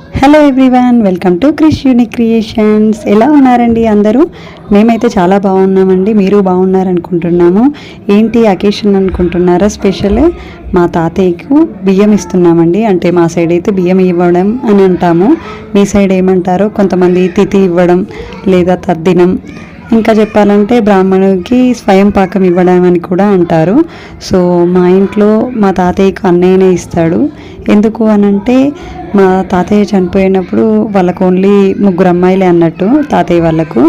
Hello everyone welcome to Krish unique creations ఎలా ఉన్నారండి అందరూ? మేమైతే చాలా బాగున్నామండి మీరు బాగున్నారనుకుంటున్నాము. ఏంటి అకేషన్ అనుకుంటున్నారా స్పెషల్? మా తాతయ్యకు బియ్యం ఇస్తున్నామండి అంటే మా సైడ్ అయితే బియ్యం ఇవ్వడం అని అంటాము. మీ సైడ్ ఏమంటారో కొంతమంది తిథి ఇవ్వడం లేదా తద్దినం. ఇంకా చెప్పాలంటే బ్రాహ్మణుడికి స్వయం పాకం ఇవ్వడం అని కూడా అంటారు. సో మా ఇంట్లో మా తాతయ్యకు అన్నయ్యనే ఇస్తాడు. ఎందుకు అనంటే మా తాతయ్య చనిపోయినప్పుడు వాళ్ళకు ఓన్లీ ముగ్గురు అమ్మాయిలే అన్నట్టు తాతయ్య వాళ్ళకు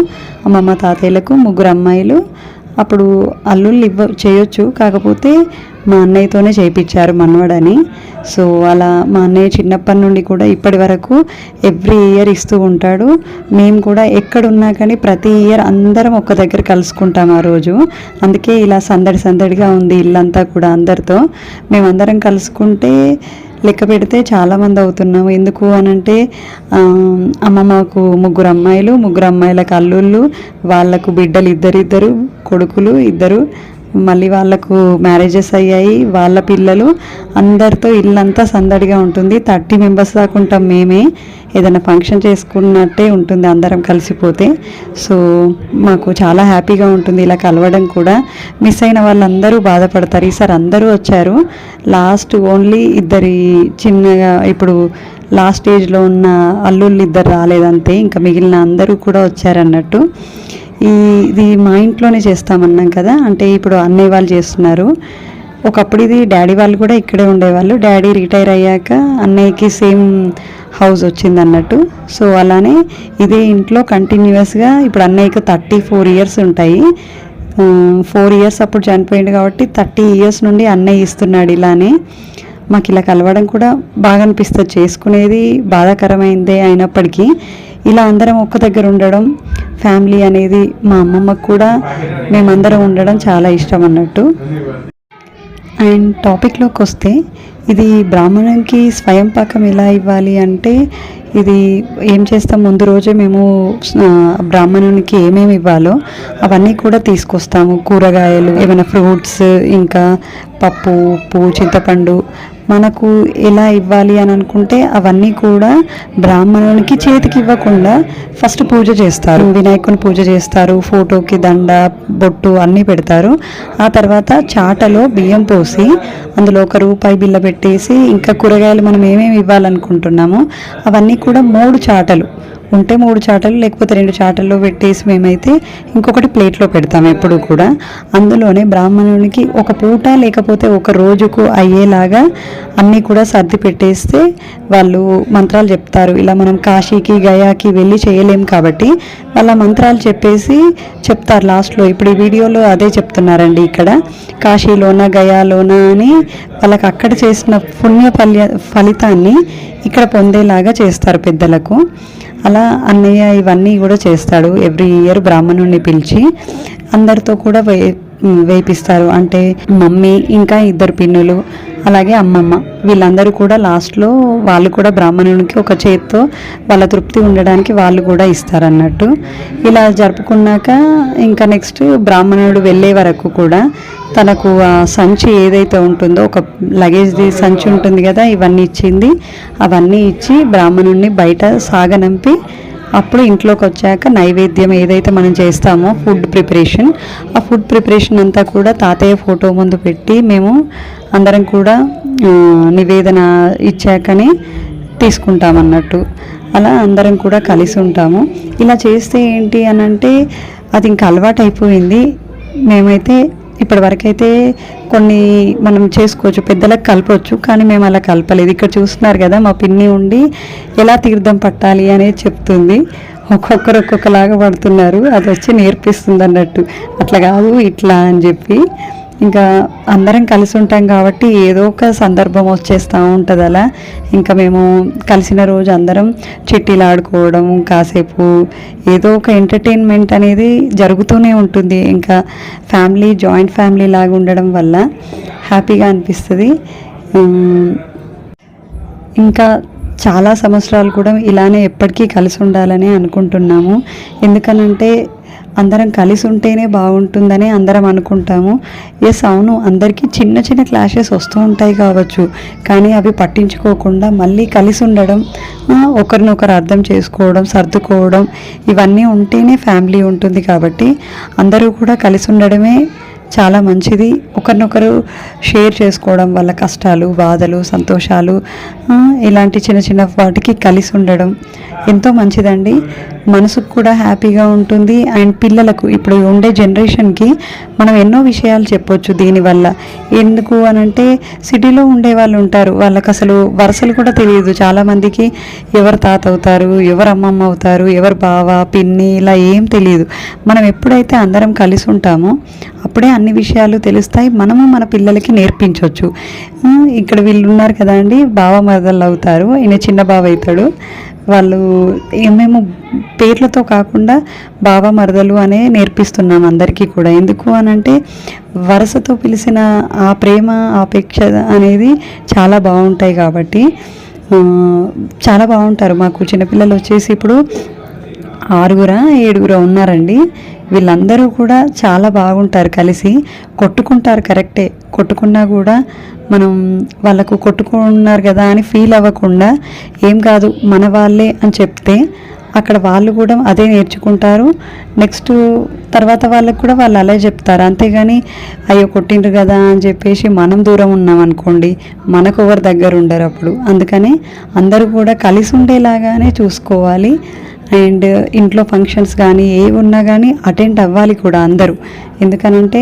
అమ్మమ్మ తాతయ్యలకు ముగ్గురు అమ్మాయిలు. అప్పుడు అల్లుళ్ళు ఇవ్వ చేయొచ్చు కాకపోతే మా అన్నయ్యతోనే చేయించారు మనవడని. సో అలా మా అన్నయ్య చిన్నప్పటి నుండి కూడా ఇప్పటి వరకు ఎవ్రీ ఇయర్ ఇస్తూ ఉంటాడు. మేము కూడా ఎక్కడున్నా కానీ ప్రతి ఇయర్ అందరం ఒక్క దగ్గర కలుసుకుంటాం ఆ రోజు. అందుకే ఇలా సందడి సందడిగా ఉంది ఇల్లంతా కూడా అందరితో. మేమందరం కలుసుకుంటే లెక్క పెడితే చాలామంది అవుతున్నాము ఎందుకు అనంటే ఆ, అమ్మమ్మకు ముగ్గురు అమ్మాయిలు ముగ్గురు అమ్మాయిలకు అల్లుళ్ళు వాళ్ళకు బిడ్డలు ఇద్దరిద్దరు కొడుకులు ఇద్దరు మళ్ళీ వాళ్ళకు మ్యారేజెస్ అయ్యాయి. వాళ్ళ పిల్లలు అందరితో ఇల్లంతా సందడిగా ఉంటుంది. థర్టీ మెంబర్స్ దాకా ఉంటాం మేమే. ఏదైనా ఫంక్షన్ చేసుకున్నట్టే ఉంటుంది అందరం కలిసిపోతే. సో మాకు చాలా హ్యాపీగా ఉంటుంది ఇలా కలవడం కూడా. మిస్ అయిన వాళ్ళందరూ బాధపడతారు. ఈసారి అందరూ వచ్చారు. లాస్ట్ ఓన్లీ ఇద్దరి చిన్నగా ఇప్పుడు లాస్ట్ స్టేజ్లో ఉన్న అల్లుళ్ళు ఇద్దరు రాలేదంతే. ఇంకా మిగిలిన అందరూ కూడా వచ్చారన్నట్టు. ఈ ఇది మా ఇంట్లోనే చేస్తామన్నాం కదా. అంటే ఇప్పుడు అన్నయ్య వాళ్ళు చేస్తున్నారు. ఒకప్పుడు ఇది డాడీ వాళ్ళు కూడా ఇక్కడే ఉండేవాళ్ళు. డాడీ రిటైర్ అయ్యాక అన్నయ్యకి సేమ్ హౌస్ వచ్చింది అన్నట్టు. సో అలానే ఇదే ఇంట్లో కంటిన్యూస్గా ఇప్పుడు అన్నయ్యకి థర్టీ ఫోర్ ఇయర్స్ ఉంటాయి ఫోర్ ఇయర్స్ అప్పుడు చనిపోయింది కాబట్టి థర్టీ ఇయర్స్ నుండి అన్నయ్య ఇస్తున్నాడు ఇలానే. మాకు ఇలా కలవడం కూడా బాగా అనిపిస్తుంది. చేసుకునేది బాధాకరమైందే అయినప్పటికీ. ఇలా అందరం ఒక్క దగ్గర ఉండడం ఫ్యామిలీ అనేది మా అమ్మమ్మకు కూడా మేమందరం ఉండడం చాలా ఇష్టం అన్నట్టు. అండ్ టాపిక్లోకి వస్తే ఇది బ్రాహ్మణునికి స్వయం పాకం ఎలా ఇవ్వాలి అంటే ఇది ఏం చేస్తాం ముందు రోజే మేము బ్రాహ్మణునికి ఏమేమి ఇవ్వాలో అవన్నీ కూడా తీసుకొస్తాము. కూరగాయలు ఏమైనా ఫ్రూట్స్ ఇంకా పప్పు ఉప్పు చింతపండు మనకు ఎలా ఇవ్వాలి అని అనుకుంటే అవన్నీ కూడా బ్రాహ్మణునికి చేతికి ఇవ్వకుండా ఫస్ట్ పూజ చేస్తారు. వినాయకుని పూజ చేస్తారు. ఫోటోకి దండ బొట్టు అన్నీ పెడతారు. ఆ తర్వాత చాటలో బియ్యం పోసి అందులో ఒక రూపాయి బిల్ల పెట్టేసి ఇంకా కూరగాయలు మనం ఏమేమి ఇవ్వాలనుకుంటున్నామో అవన్నీ కూడా మూడు చాటలు. ఉంటే మూడు చాటలు లేకపోతే రెండు చాటల్లో పెట్టేసి మేమైతే ఇంకొకటి ప్లేట్లో పెడతాం ఎప్పుడు కూడా. అందులోనే బ్రాహ్మణునికి ఒక పూట లేకపోతే ఒక రోజుకు అయ్యేలాగా అన్నీ కూడా సర్ది పెట్టేస్తే వాళ్ళు మంత్రాలు చెప్తారు. ఇలా మనం కాశీకి గయాకి వెళ్ళి చేయలేం కాబట్టి వాళ్ళ మంత్రాలు చెప్పేసి చెప్తారు లాస్ట్లో. ఇప్పుడు ఈ వీడియోలో అదే చెప్తున్నారండి ఇక్కడ. కాశీలోన గయాలోన అని వాళ్ళకి అక్కడ చేసిన పుణ్య ఫలితాన్ని ఇక్కడ పొందేలాగా చేస్తారు పెద్దలకు. అలా అన్నయ్య ఇవన్నీ కూడా చేస్తాడు. ఎవ్రీ ఇయర్ బ్రాహ్మణుడిని పిలిచి అందరితో కూడా వే వేపిస్తారు. అంటే మమ్మీ ఇంకా ఇద్దరు పిన్నులు అలాగే అమ్మమ్మ. వీళ్ళందరూ కూడా లాస్ట్లో వాళ్ళు కూడా బ్రాహ్మణునికి ఒక చేత్తో వాళ్ళ తృప్తి ఉండడానికి వాళ్ళు కూడా ఇస్తారన్నట్టు. ఇలా జరుపుకున్నాక ఇంకా నెక్స్ట్ బ్రాహ్మణుడు వెళ్ళే వరకు కూడా తనకు ఆ సంచి ఏదైతే ఉంటుందో ఒక లగేజ్ది సంచి ఉంటుంది కదా ఇవన్నీ ఇచ్చింది. అవన్నీ ఇచ్చి బ్రాహ్మణుడిని బయట సాగనంపి అప్పుడు ఇంట్లోకి వచ్చాక నైవేద్యం ఏదైతే మనం చేస్తామో ఫుడ్ ప్రిపరేషన్ ఆ ఫుడ్ ప్రిపరేషన్ అంతా కూడా తాతయ్య ఫోటో ముందు పెట్టి మేము అందరం కూడా నివేదన ఇచ్చాకనే తీసుకుంటాం అన్నట్టు అలా అందరం కూడా కలిసి ఉంటాము. ఇలా చేస్తే ఏంటి అని అంటే అది ఇంకా అలవాటు అయిపోయింది మేమైతే ఇప్పటివరకైతే కొన్ని మనం చేసుకోవచ్చు పెద్దలకు కలపవచ్చు కానీ మేము అలా కలపలేదు. ఇక్కడ చూస్తున్నారు కదా మా పిన్ని ఉండి ఎలా తీర్థం పట్టాలి అనేది చెప్తుంది. ఒక్కొక్కరు ఒక్కొక్కలాగా పడుతున్నారు. అది వచ్చి నేర్పిస్తుంది అన్నట్టు అట్లా కాదు ఇట్లా అని చెప్పి ఇంకా అందరం కలిసి ఉంటాం కాబట్టి ఏదో ఒక సందర్భం వచ్చేస్తూ ఉంటుంది అలా. ఇంకా మేము కలిసిన రోజు అందరం చిట్టీలు ఆడుకోవడం కాసేపు ఏదో ఒక ఎంటర్టైన్మెంట్ అనేది జరుగుతూనే ఉంటుంది. ఇంకా ఫ్యామిలీ జాయింట్ ఫ్యామిలీ లాగా ఉండడం వల్ల హ్యాపీగా అనిపిస్తుంది. ఇంకా చాలా సంవత్సరాలు కూడా ఇలానే ఎప్పటికీ కలిసి ఉండాలని అనుకుంటున్నాము. ఎందుకనంటే అందరం కలిసి ఉంటేనే బాగుంటుందని అందరం అనుకుంటాము. ఎస్ అవును అందరికీ చిన్న చిన్న క్లాషెస్ వస్తూ ఉంటాయి కావచ్చు. కానీ అవి పట్టించుకోకుండా మళ్ళీ కలిసి ఉండడం ఒకరినొకరు అర్థం చేసుకోవడం సర్దుకోవడం ఇవన్నీ ఉంటేనే ఫ్యామిలీ ఉంటుంది కాబట్టి అందరూ కూడా కలిసి ఉండడమే చాలా మంచిది. ఒకరినొకరు షేర్ చేసుకోవడం వాళ్ళ కష్టాలు బాధలు సంతోషాలు ఇలాంటి చిన్న చిన్న వాటికి కలిసి ఉండడం ఎంతో మంచిదండి. మనసుకు కూడా హ్యాపీగా ఉంటుంది. అండ్ పిల్లలకు ఇప్పుడు ఉండే జనరేషన్కి మనం ఎన్నో విషయాలు చెప్పొచ్చు దీనివల్ల. ఎందుకు అని అంటే సిటీలో ఉండే వాళ్ళు ఉంటారు. వాళ్ళకి అసలు వరుసలు కూడా తెలియదు. చాలామందికి ఎవరు తాత అవుతారు ఎవరు అమ్మమ్మ అవుతారు ఎవరు బావ పిన్ని ఇలా ఏం తెలియదు. మనం ఎప్పుడైతే అందరం కలిసి ఉంటామో అప్పుడే అన్ని విషయాలు తెలుస్తాయి. మనము మన పిల్లలకి నేర్పించవచ్చు ఇక్కడ వీళ్ళు ఉన్నారు కదా అండి. బావ మరదళ్ళు అవుతారు. ఈయన చిన్న బావ అవుతాడు. వాళ్ళు మేము పేర్లతో కాకుండా బావ మరదలు అనే నేర్పిస్తున్నాం అందరికీ కూడా. ఎందుకు అని అంటే వరుసతో పిలిచిన ఆ ప్రేమ ఆపేక్ష అనేది చాలా బాగుంటాయి కాబట్టి చాలా బాగుంటారు. మాకు చిన్నపిల్లలు వచ్చేసి ఇప్పుడు ఆరుగురా ఏడుగురా ఉన్నారండి. వీళ్ళందరూ కూడా చాలా బాగుంటారు కలిసి. కొట్టుకుంటారు కరెక్టే. కొట్టుకున్నా కూడా మనం వాళ్ళకు కొట్టుకున్నారు కదా అని ఫీల్ అవ్వకుండా ఏం కాదు మన వాళ్ళే అని చెప్తే అక్కడ వాళ్ళు కూడా అదే నేర్చుకుంటారు. నెక్స్ట్ తర్వాత వాళ్ళకు కూడా వాళ్ళు అలా చెప్తారు. అంతేగాని అయ్యో కొట్టిండ్రు కదా అని చెప్పేసి మనం దూరం ఉన్నాం అనుకోండి మనకు ఎవరు దగ్గర ఉండరు అప్పుడు. అందుకని అందరూ కూడా కలిసి ఉండేలాగానే చూసుకోవాలి. అండ్ ఇంట్లో ఫంక్షన్స్ కానీ ఏ ఉన్నా కానీ అటెండ్ అవ్వాలి కూడా అందరూ. ఎందుకనంటే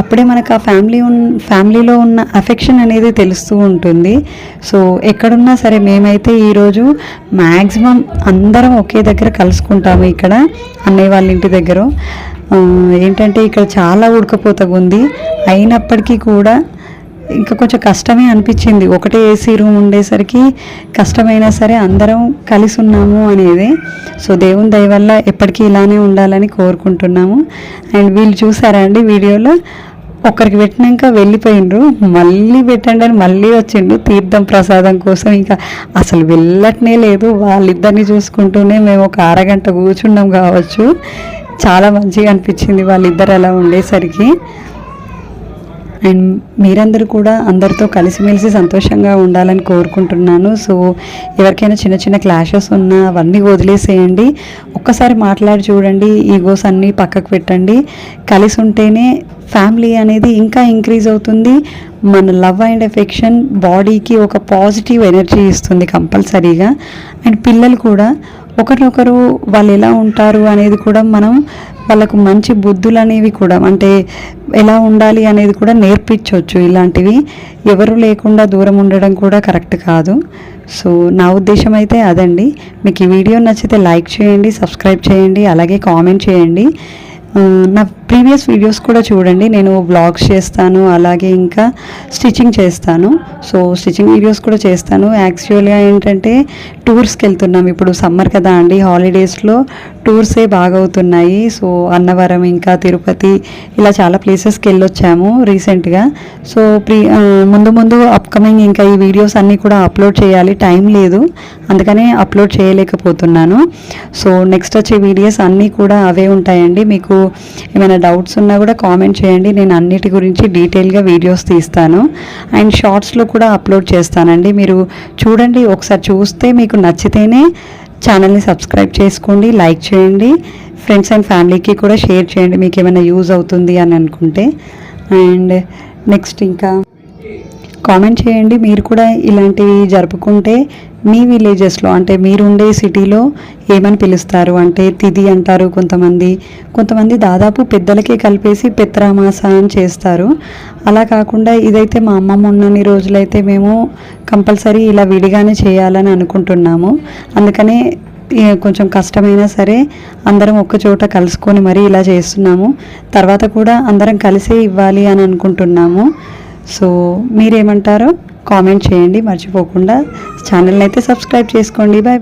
అప్పుడే మనకు ఆ ఫ్యామిలీ ఉన్ ఫ్యామిలీలో ఉన్న అఫెక్షన్ అనేది తెలుస్తూ ఉంటుంది. సో ఎక్కడున్నా సరే మేమైతే ఈరోజు మ్యాక్సిమం అందరం ఒకే దగ్గర కలుసుకుంటాము ఇక్కడ అన్నయ్య వాళ్ళ ఇంటి దగ్గర. ఏంటంటే ఇక్కడ చాలా ఉడకపోతగా ఉంది అయినప్పటికీ కూడా ఇంకా కొంచెం కష్టమే అనిపించింది. ఒకటే ఏసీ రూమ్ ఉండేసరికి కష్టమైనా సరే అందరం కలిసి ఉన్నాము అనేది. సో దేవుని దయ వల్ల ఎప్పటికీ ఇలానే ఉండాలని కోరుకుంటున్నాము. అండ్ వీళ్ళు చూసారా అండి వీడియోలో? ఒకరికి పెట్టినాక వెళ్ళిపోయిండ్రు. మళ్ళీ పెట్టండి అని మళ్ళీ వచ్చిండు తీర్థం ప్రసాదం కోసం ఇంకా అసలు వెళ్ళట్నే లేదు. వాళ్ళిద్దరిని చూసుకుంటూనే మేము ఒక అరగంట కూర్చున్నాం కావచ్చు. చాలా మంచిగా అనిపించింది వాళ్ళిద్దరు అలా ఉండేసరికి. అండ్ మీరందరూ కూడా అందరితో కలిసిమెలిసి సంతోషంగా ఉండాలని కోరుకుంటున్నాను. సో ఎవరికైనా చిన్న చిన్న క్లాషెస్ ఉన్నా అవన్నీ వదిలేసేయండి. ఒక్కసారి మాట్లాడి చూడండి ఈగోస్ అన్నీ పక్కకు పెట్టండి. కలిసి ఉంటేనే ఫ్యామిలీ అనేది ఇంకా ఇంక్రీజ్ అవుతుంది. మన లవ్ అండ్ ఎఫెక్షన్ బాడీకి ఒక పాజిటివ్ ఎనర్జీ ఇస్తుంది కంపల్సరీగా. అండ్ పిల్లలు కూడా ఒకరినొకరు వాళ్ళు ఎలా ఉంటారు అనేది కూడా మనం వాళ్ళకు మంచి బుద్ధులు అనేవి కూడా అంటే ఎలా ఉండాలి అనేది కూడా నేర్పించవచ్చు ఇలాంటివి ఎవరు లేకుండా దూరం ఉండడం కూడా కరెక్ట్ కాదు. సో నా ఉద్దేశం అయితే అదండి. మీకు ఈ వీడియో నచ్చితే లైక్ చేయండి సబ్స్క్రైబ్ చేయండి అలాగే కామెంట్ చేయండి. నా ప్రీవియస్ వీడియోస్ కూడా చూడండి. నేను బ్లాగ్స్ చేస్తాను అలాగే ఇంకా స్టిచ్చింగ్ చేస్తాను. సో స్టిచ్చింగ్ వీడియోస్ కూడా చేస్తాను. యాక్చువల్గా ఏంటంటే టూర్స్కి వెళ్తున్నాం. ఇప్పుడు సమ్మర్ కదా అండి. హాలిడేస్లో టూర్సే బాగా అవుతున్నాయి సో అన్నవరం ఇంకా తిరుపతి ఇలా చాలా ప్లేసెస్కి వెళ్ళొచ్చాము రీసెంట్గా సో ప్రీ ముందు ముందు అప్కమింగ్ ఇంకా ఈ వీడియోస్ అన్నీ కూడా అప్లోడ్ చేయాలి. టైం లేదు. అందుకనే అప్లోడ్ చేయలేకపోతున్నాను. సో నెక్స్ట్ వచ్చే వీడియోస్ అన్నీ కూడా అవే ఉంటాయండి. మీకు ఏమైనా డౌట్స్ ఉన్నా కూడా కామెంట్ చేయండి. నేను అన్నిటి గురించి డీటెయిల్గా వీడియోస్ తీస్తాను. అండ్ షార్ట్స్లో కూడా అప్లోడ్ చేస్తానండి. మీరు చూడండి ఒకసారి చూస్తే మీకు నచ్చితేనే ఛానల్ని సబ్స్క్రైబ్ చేసుకోండి లైక్ చేయండి. ఫ్రెండ్స్ అండ్ ఫ్యామిలీకి కూడా షేర్ చేయండి మీకు ఏమైనా యూజ్ అవుతుంది అని అనుకుంటే. అండ్ నెక్స్ట్ ఇంకా కామెంట్ చేయండి. మీరు కూడా ఇలాంటివి జరుపుకుంటే మీ విలేజెస్లో అంటే మీరు ఉండే సిటీలో ఏమని పిలుస్తారు? అంటే తిది అంటారు కొంతమంది. కొంతమంది దాదాపు పెద్దలకే కలిపేసి పెత్రామాస అని చేస్తారు. అలా కాకుండా ఇదైతే మా అమ్మమ్మ ఉన్నన్ని రోజులైతే మేము కంపల్సరీ ఇలా విడిగానే చేయాలని అనుకుంటున్నాము. అందుకనే కొంచెం కష్టమైనా సరే అందరం ఒక్క చోట కలుసుకొని మరీ ఇలా చేస్తున్నాము. తర్వాత కూడా అందరం కలిసే ఇవ్వాలి అని అనుకుంటున్నాము. సో మీరేమంటారో కామెంట్ చేయండి మర్చిపోకుండా. ఛానల్ని అయితే సబ్స్క్రైబ్ చేసుకోండి. బాయ్